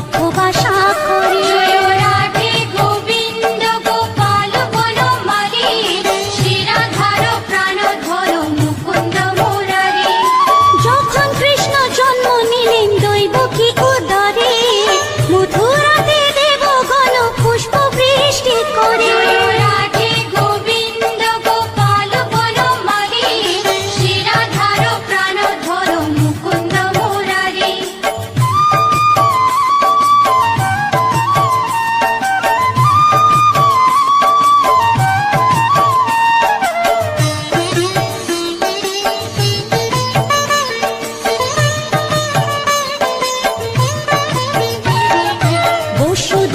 不怕伤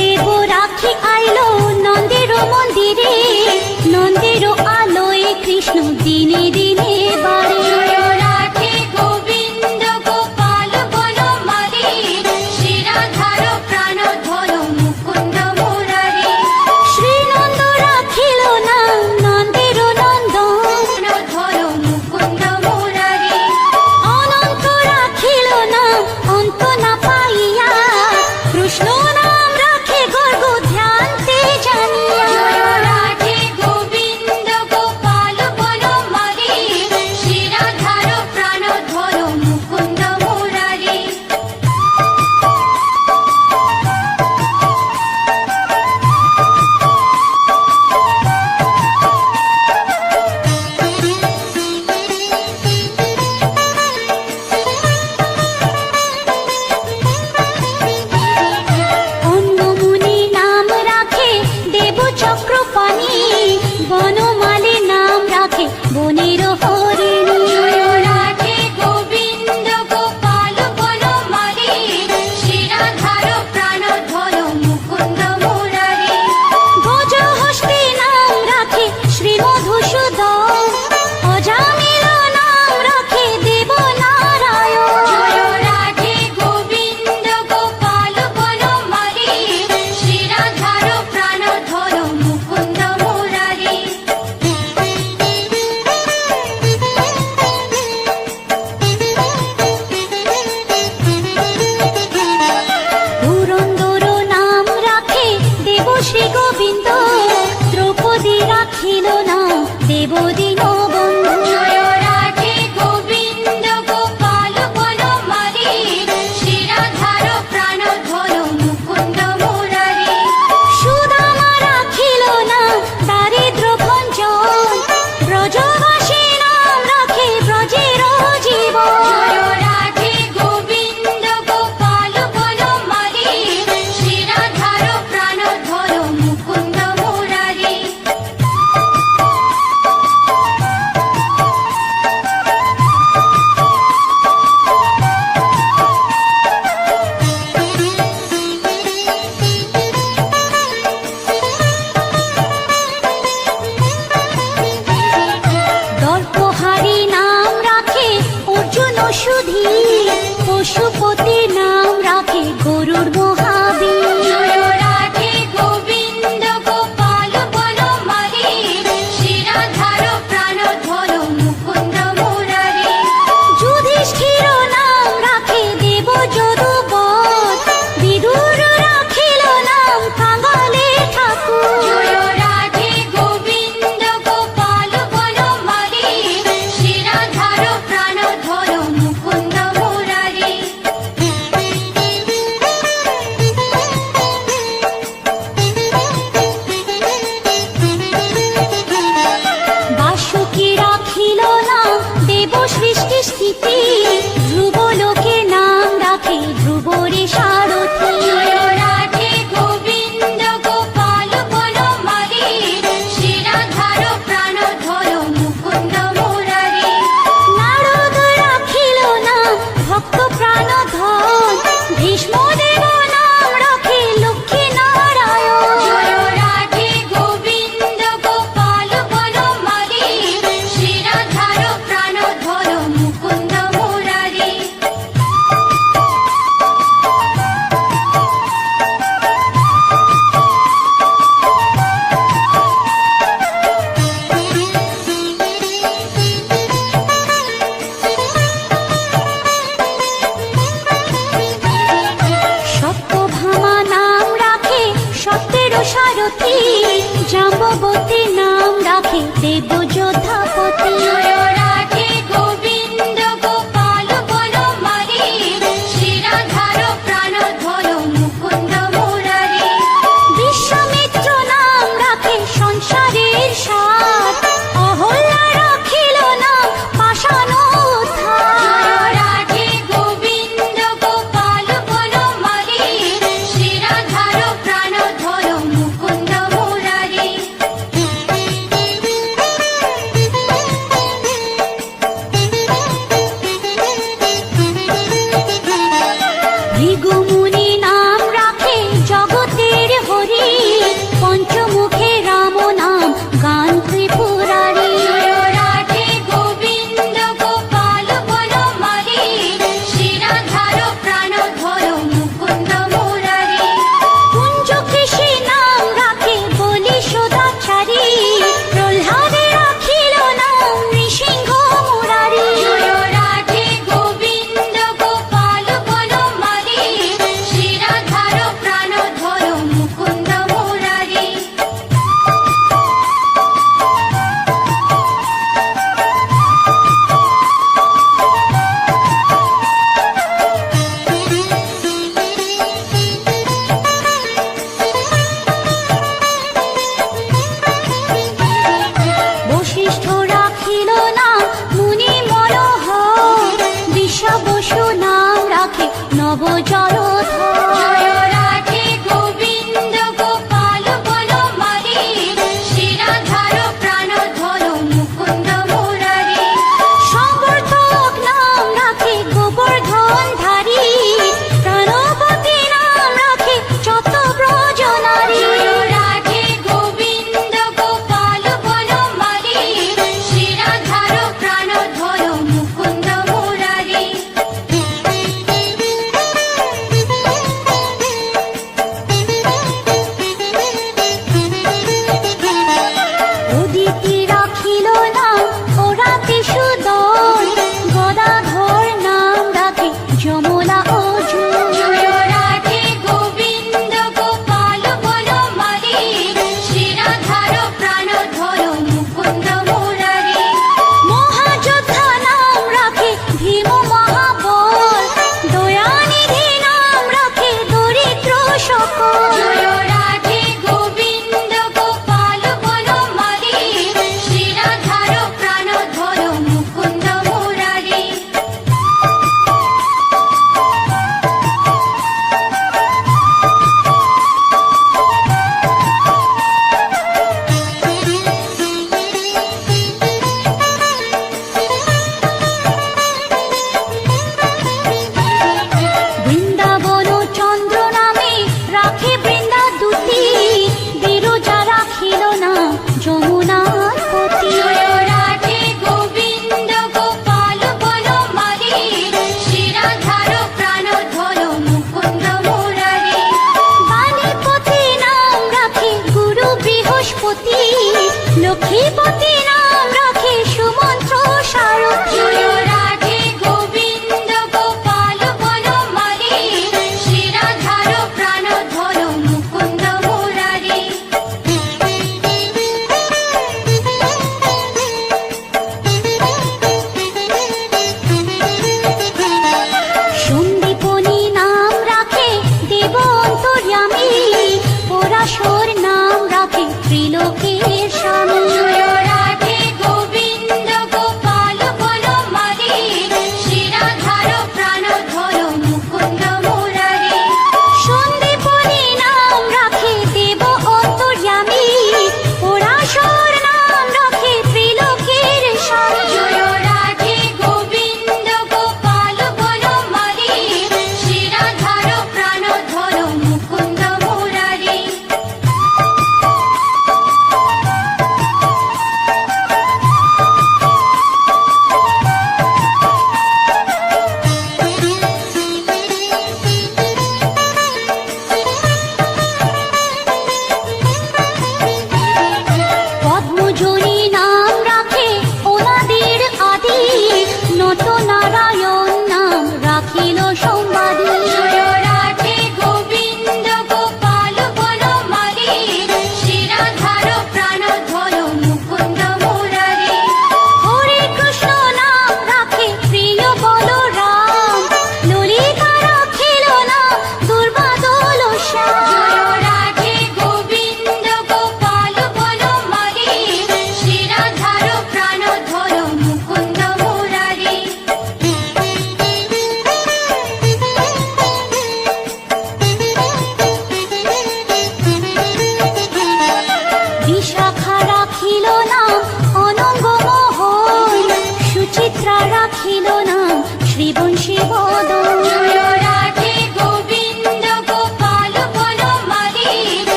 ತ್ರಿಪುರ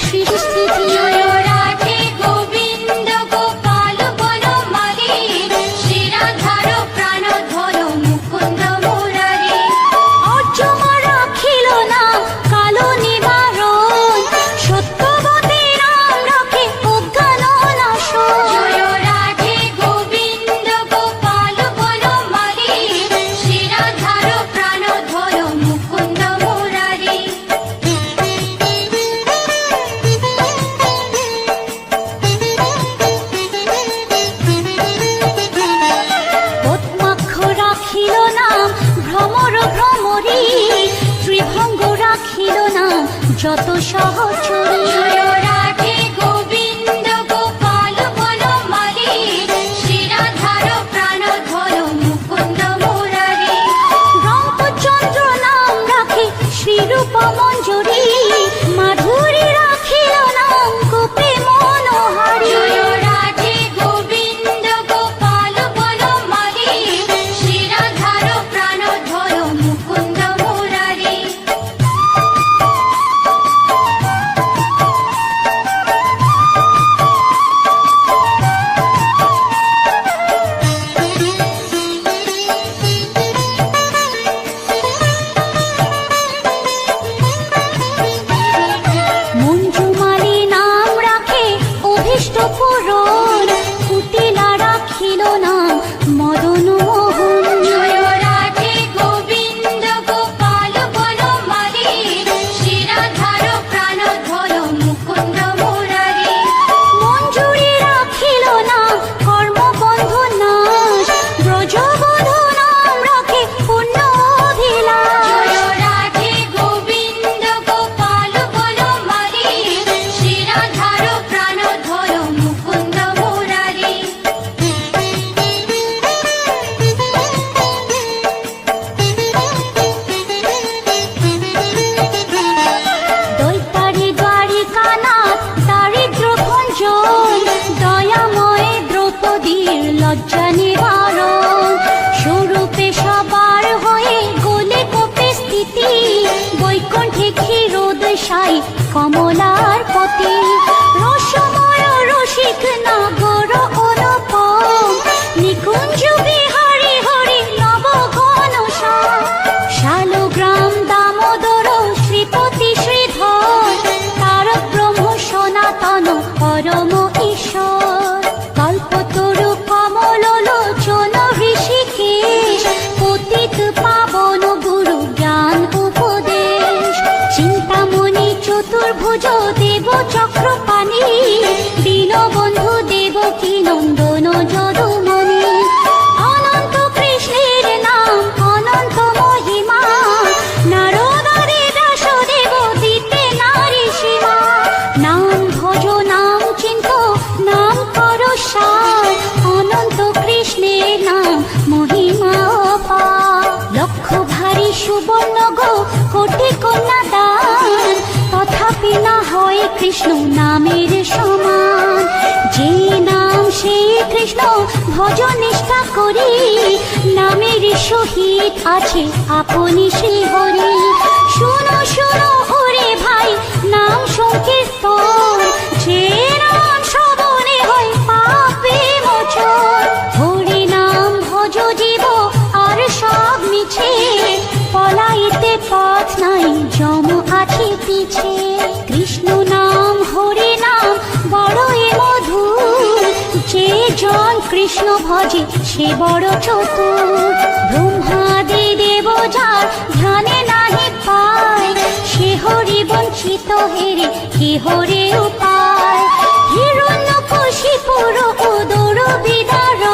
শিশু যত সহজ না তথাপি না হয় কৃষ্ণ নামের সমান। যে নাম সেই কৃষ্ণ ভজ নিষ্ঠা করি। নামের সহিত আছে আপনি সে হরি। শুনো শুনো হরে ভাই, নাম সংকীর্তন। যে পথ নাই আছে পিছে। কৃষ্ণ নাম, হরে নাম মধু যে জন কৃষ্ণ ভজে, সে বড় চতুর। ব্রহ্মাদি দেব যার, ধ্যানে নাহি পায়। সে হরি বঞ্চিত হেরে, কে হরে উপায়? হিরণ্য কশিপুর উদর বিদারণ